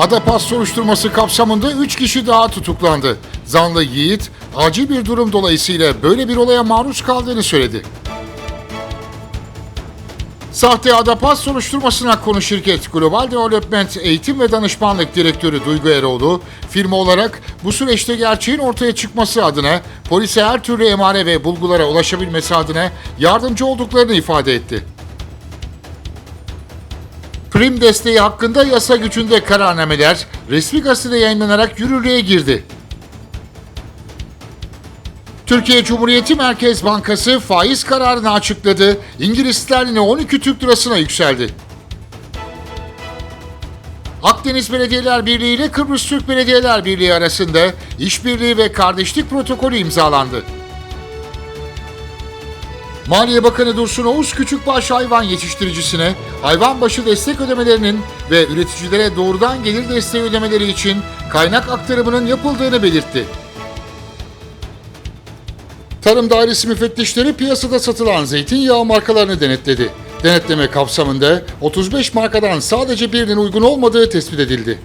Adapas soruşturması kapsamında 3 kişi daha tutuklandı. Zanlı Yiğit, acil bir durum dolayısıyla böyle bir olaya maruz kaldığını söyledi. Sahte Adapas soruşturmasına konu şirket Global Development Eğitim ve Danışmanlık Direktörü Duygu Eroğlu, firma olarak bu süreçte gerçeğin ortaya çıkması adına polise her türlü emare ve bulgulara ulaşabilmesi adına yardımcı olduklarını ifade etti. Prim desteği hakkında yasa gücünde kararnameler resmi gazetede yayınlanarak yürürlüğe girdi. Türkiye Cumhuriyeti Merkez Bankası faiz kararını açıkladı. İngiliz sterlini 12 Türk lirasına yükseldi. Akdeniz Belediyeler Birliği ile Kıbrıs Türk Belediyeler Birliği arasında işbirliği ve kardeşlik protokolü imzalandı. Maliye Bakanı Dursun Oğuz küçükbaş hayvan yetiştiricisine hayvan başı destek ödemelerinin ve üreticilere doğrudan gelir desteği ödemeleri için kaynak aktarımının yapıldığını belirtti. Tarım Dairesi müfettişleri piyasada satılan zeytinyağı markalarını denetledi. Denetleme kapsamında 35 markadan sadece birinin uygun olmadığı tespit edildi.